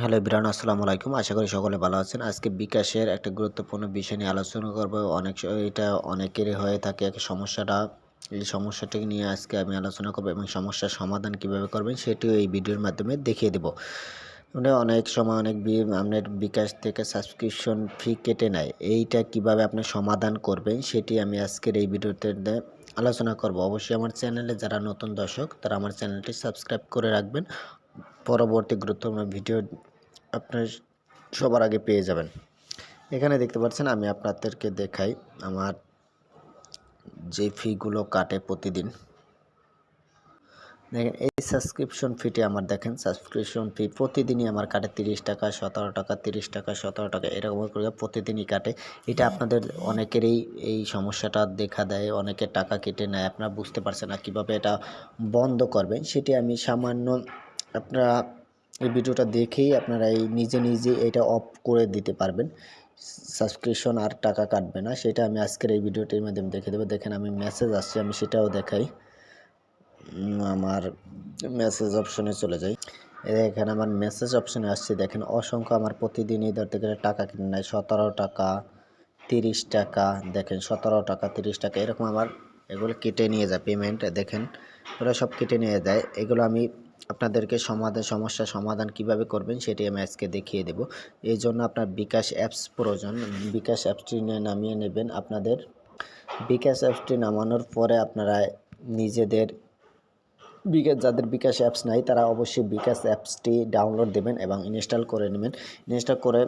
Hello বিরান, আসসালামু আলাইকুম। আশা করি সকলে ভালো আছেন। আজকে বিকাশের একটা গুরুত্বপূর্ণ বিষয় নিয়ে আলোচনা করব। অনেক এটা অনেকেরই হয়ে থাকে এক সমস্যাটা। এই সমস্যাটি নিয়ে আজকে আমি আলোচনা করব এবং সমস্যার সমাধান কীভাবে করবেন সেটিও এই ভিডিওর মাধ্যমে দেখিয়ে দেব। মানে অনেক সময় অনেক আপনার বিকাশ থেকে সাবস্ক্রিপশন ফি কেটে নেয়। এইটা কীভাবে আপনি সমাধান করবেন সেটি আমি আজকের এই ভিডিওতে আলোচনা করব। অবশ্যই আমার চ্যানেলে যারা নতুন দর্শক, তারা আমার চ্যানেলটি সাবস্ক্রাইব করে রাখবেন। পরবর্তী গুরুত্বপূর্ণ ভিডিও আপনার সবার আগে পেয়ে যাবেন। এখানে দেখতে পাচ্ছেন, আমি আপনাদেরকে দেখাই আমার যে ফিগুলো কাটে প্রতিদিন। দেখেন, এই সাবস্ক্রিপশন ফিটি আমার দেখেন সাবস্ক্রিপশন ফি প্রতিদিনই আমার কাটে তিরিশ টাকা, সতেরো টাকা, তিরিশ টাকা, সতেরো টাকা, এরকম করে প্রতিদিনই কাটে। এটা আপনাদের অনেকেরই এই সমস্যাটা দেখা দেয় অনেকে টাকা কেটে নেয়, আপনারা বুঝতে পারছেন না কীভাবে এটা বন্ধ করবেন। সেটি আমি সামান্য আপনারা এই ভিডিওটা দেখেই আপনারা এই নিজে নিজে এটা অফ করে দিতে পারবেন। সাবস্ক্রিপশন আর টাকা কাটবে না, সেটা আমি আজকের এই ভিডিওটির মাধ্যমে দেখে দেবো। দেখেন আমি মেসেজ আসছে, আমি সেটাও দেখাই। আমার মেসেজ অপশনে চলে যাই। এই দেখেন আমার মেসেজ অপশনে আসছে, দেখেন অসংখ্য আমার প্রতিদিনই ধরতে গেলে টাকা কিনে নেয়। সতেরো টাকা, তিরিশ টাকা, দেখেন সতেরো টাকা, তিরিশ টাকা, এরকম আমার এগুলো কেটে নিয়ে যায়। পেমেন্ট দেখেন ওরা সব কেটে নিয়ে যায়। এগুলো আমি আপনাদেরকে সমাধান, সমস্যা সমাধান কীভাবে করবেন সেটি আমি আজকে দেখিয়ে দেব। এই জন্য আপনার বিকাশ অ্যাপস প্রয়োজন। বিকাশ অ্যাপসটি নামিয়ে নেবেন আপনাদের। বিকাশ অ্যাপসটি নামানোর পরে আপনারা নিজেদের বিকাশ, যাদের বিকাশ অ্যাপস নাই, তারা অবশ্যই বিকাশ অ্যাপসটি ডাউনলোড দেবেন এবং ইনস্টল করে নেবেন। ইনস্টল করে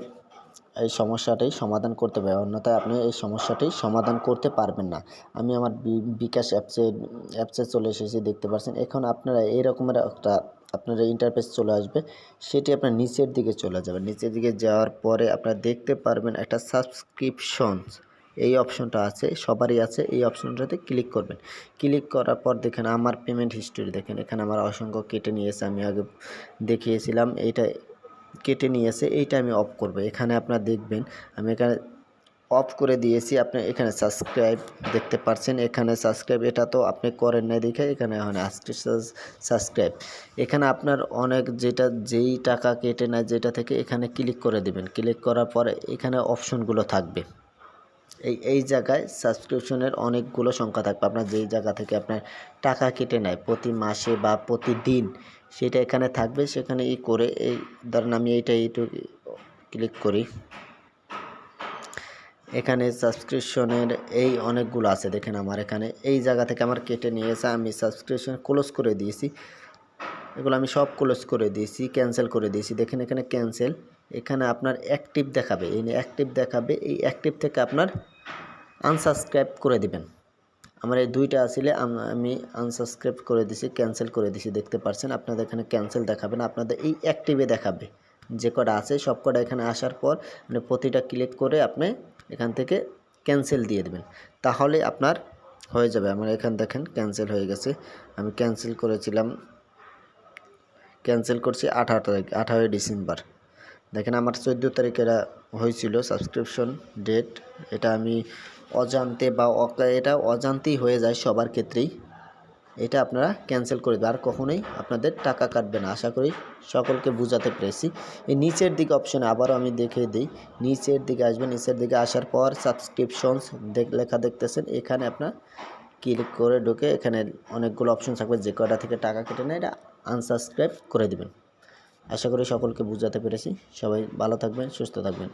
এই সমস্যাটাই সমাধান করতে পারবেন অন্যথায় আপনি এই সমস্যাটি সমাধান করতে পারবেন না। আমি আমার বিকাশ অ্যাপসে অ্যাপসে চলে এসেছি, দেখতে পাচ্ছেন। এখন আপনারা এই রকমের একটা আপনার ইন্টারফেস চলে আসবে, সেটি আপনার নিচের দিকে চলে যাবে। নিচের দিকে যাওয়ার পরে আপনারা দেখতে পারবেন একটা সাবস্ক্রিপশন এই অপশনটা আছে, সবারই আছে। এই অপশনটাতে ক্লিক করবেন। ক্লিক করার পর দেখেন আমার পেমেন্ট হিস্টোরি দেখেন। এখানে আমার অসংখ্য কেটে নিয়েছে, আমি আগে দেখিয়েছিলাম। এইটা কেটে নিয়েছে এইটা আমি অফ করব। এখানে আপনারা দেখবেন, আমি এখানে অফ করে দিয়েছি, আপনি এখানে সাবস্ক্রাইব দেখতে পাচ্ছেন এখানে সাবস্ক্রাইব এটা তো আপনি করেন নাই দেখে এখানে এখন আজকে সাবস্ক্রাইব এখানে আপনার অনেক যেটা, যেই টাকা কেটে নেয় যেটা থেকে এখানে ক্লিক করে দিবেন। ক্লিক করার পরে এখানে অপশনগুলো থাকবে। এই এই জায়গায় সাবস্ক্রিপশনের অনেকগুলো সংখ্যা থাকবে। আপনার যেই জায়গা থেকে আপনার টাকা কেটে নেয় প্রতি মাসে বা প্রতিদিন সেটা এখানে থাকবে, সেখানে ই করে এই, ধরেন আমি এইটা এইটু ক্লিক করি। এখানে সাবস্ক্রিপশনের এই অনেকগুলো আছে, দেখেন আমার এখানে। এই জায়গা থেকে আমার কেটে নিয়েছে আমি সাবস্ক্রিপশন ক্লোজ করে দিয়েছি। এগুলো আমি সব ক্লোজ করে দিয়েছি ক্যান্সেল করে দিয়েছি। দেখেন এখানে ক্যান্সেল এখানে আপনার অ্যাক্টিভ দেখাবে। এই অ্যাক্টিভ দেখাবে, এই অ্যাক্টিভ থেকে আপনার আনসাবস্ক্রাইব করে দিবেন। আমার এই দুইটা আসলে আমি আনসাবস্ক্রাইব করে দিছি ক্যান্সেল করে দিছি, দেখতে পাচ্ছেন আপনাদের এখানে ক্যান্সেল দেখাবে না, আপনাদের এই অ্যাক্টিভে দেখাবে। যে কটা আছে, সব কটা এখানে আসার পর মানে প্রতিটা ক্লিক করে আপনি এখান থেকে ক্যান্সেল দিয়ে দেবেন। তাহলে আপনার হয়ে যাবে। আমার এখান দেখেন ক্যান্সেল হয়ে গেছে। আমি ক্যান্সেল করেছিলাম ক্যান্সেল করছি আঠারো তারিখ, আঠারোই ডিসেম্বর। দেখেন, আমার চোদ্দ তারিখ এটা হয়েছিল সাবস্ক্রিপশন ডেট এটা আমি অজান্তে বা এটা অজান্তেই হয়ে যায় সবার ক্ষেত্রেই। এটা আপনারা ক্যান্সেল করে দেবেন। আর কখনোই আপনাদের টাকা কাটবে না। আশা করি সকলকে বোঝাতে পেরেছি। এই নিচের দিকে অপশনে আবারও আমি দেখে দিই। নিচের দিকে আসবেন। নিচের দিকে আসার পর সাবস্ক্রিপশনস দেখ, লেখা দেখতেছেন। এখানে আপনার ক্লিক করে ঢুকে এখানে অনেকগুলো অপশন থাকবে। যে কটা থেকে টাকা কেটে নেয়, এটা আনসাবস্ক্রাইব করে দেবেন। আশা করি সকলকে বোঝাতে পেরেছি। সবাই ভালো থাকবেন, সুস্থ থাকবেন।